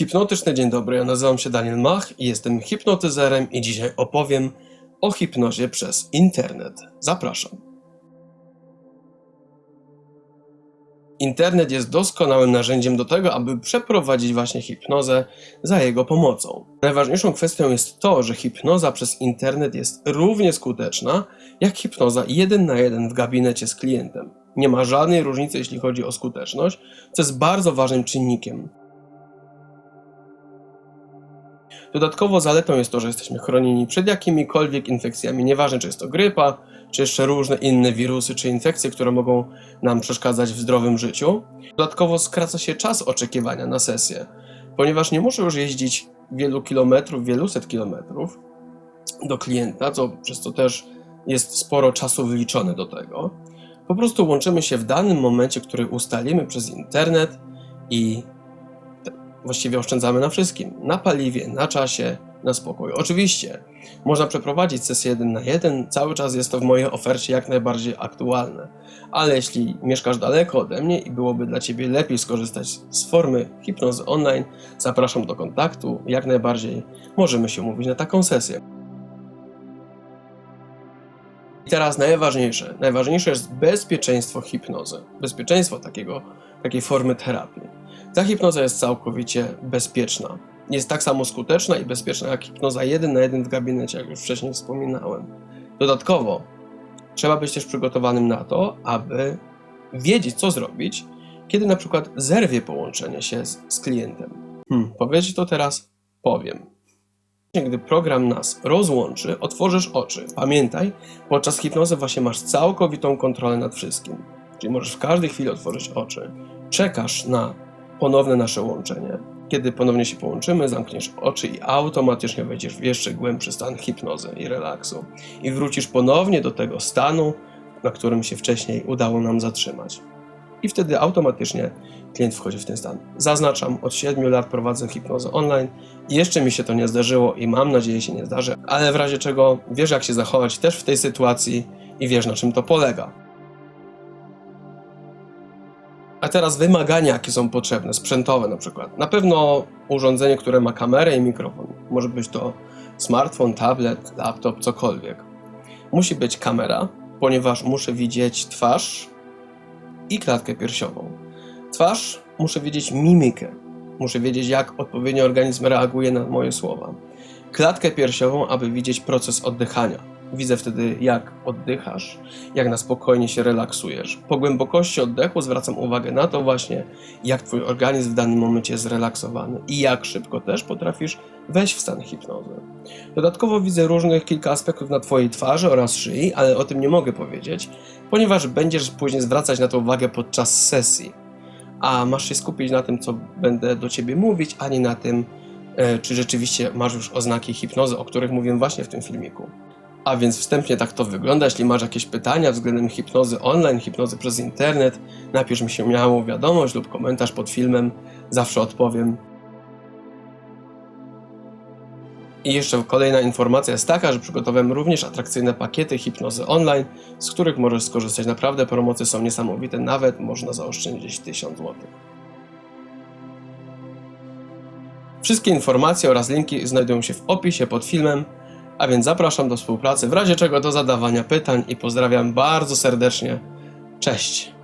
Hipnotyczny dzień dobry, ja nazywam się Daniel Mach i jestem hipnotyzerem i dzisiaj opowiem o hipnozie przez internet. Zapraszam. Internet jest doskonałym narzędziem do tego, aby przeprowadzić właśnie hipnozę za jego pomocą. Najważniejszą kwestią jest to, że hipnoza przez internet jest równie skuteczna jak hipnoza jeden na jeden w gabinecie z klientem. Nie ma żadnej różnicy, jeśli chodzi o skuteczność, co jest bardzo ważnym czynnikiem. Dodatkowo zaletą jest to, że jesteśmy chronieni przed jakimikolwiek infekcjami, nieważne czy jest to grypa, czy jeszcze różne inne wirusy czy infekcje, które mogą nam przeszkadzać w zdrowym życiu. Dodatkowo skraca się czas oczekiwania na sesję, ponieważ nie muszę już jeździć wielu kilometrów, wieluset kilometrów do klienta, co, przez co też jest sporo czasu wliczone do tego. Po prostu łączymy się w danym momencie, który ustalimy przez internet i właściwie oszczędzamy na wszystkim. Na paliwie, na czasie, na spokoju. Oczywiście można przeprowadzić sesję jeden na jeden, cały czas jest to w mojej ofercie jak najbardziej aktualne. Ale jeśli mieszkasz daleko ode mnie i byłoby dla Ciebie lepiej skorzystać z formy hipnozy online, zapraszam do kontaktu. Jak najbardziej możemy się umówić na taką sesję. I teraz najważniejsze. Najważniejsze jest bezpieczeństwo hipnozy. Bezpieczeństwo takiego, takiej formy terapii. Ta hipnoza jest całkowicie bezpieczna. Jest tak samo skuteczna i bezpieczna jak hipnoza jeden na jeden w gabinecie, jak już wcześniej wspominałem. Dodatkowo trzeba być też przygotowanym na to, aby wiedzieć, co zrobić, kiedy na przykład zerwie połączenie się z, z klientem. Hmm, to teraz? Powiem. Gdy program nas rozłączy, otworzysz oczy. Pamiętaj, podczas hipnozy właśnie masz całkowitą kontrolę nad wszystkim. Czyli możesz w każdej chwili otworzyć oczy. Czekasz na ponowne nasze łączenie. Kiedy ponownie się połączymy, zamkniesz oczy i automatycznie wejdziesz w jeszcze głębszy stan hipnozy i relaksu. I wrócisz ponownie do tego stanu, na którym się wcześniej udało nam zatrzymać. I wtedy automatycznie klient wchodzi w ten stan. Zaznaczam, od 7 lat prowadzę hipnozę online. Jeszcze mi się to nie zdarzyło i mam nadzieję się nie zdarzy, ale w razie czego wiesz jak się zachować też w tej sytuacji i wiesz na czym to polega. Teraz wymagania, jakie są potrzebne, sprzętowe na przykład. Na pewno urządzenie, które ma kamerę i mikrofon. Może być to smartfon, tablet, laptop, cokolwiek. Musi być kamera, ponieważ muszę widzieć twarz i klatkę piersiową. Twarz muszę widzieć mimikę. Muszę wiedzieć, jak odpowiednio organizm reaguje na moje słowa. Klatkę piersiową, aby widzieć proces oddychania. Widzę wtedy, jak oddychasz, jak na spokojnie się relaksujesz. Po głębokości oddechu zwracam uwagę na to właśnie, jak twój organizm w danym momencie jest zrelaksowany i jak szybko też potrafisz wejść w stan hipnozy. Dodatkowo widzę różnych kilka aspektów na twojej twarzy oraz szyi, ale o tym nie mogę powiedzieć, ponieważ będziesz później zwracać na to uwagę podczas sesji. A masz się skupić na tym, co będę do ciebie mówić, a nie na tym, e, czy rzeczywiście masz już oznaki hipnozy, o których mówiłem właśnie w tym filmiku. A więc wstępnie tak to wygląda. Jeśli masz jakieś pytania względem hipnozy online, hipnozy przez internet, napisz mi się miało wiadomość lub komentarz pod filmem, zawsze odpowiem. I jeszcze kolejna informacja jest taka, że przygotowałem również atrakcyjne pakiety hipnozy online, z których możesz skorzystać. Naprawdę promocje są niesamowite, nawet można zaoszczędzić 1000 zł. Wszystkie informacje oraz linki znajdują się w opisie pod filmem. A więc zapraszam do współpracy, w razie czego do zadawania pytań i pozdrawiam bardzo serdecznie. Cześć!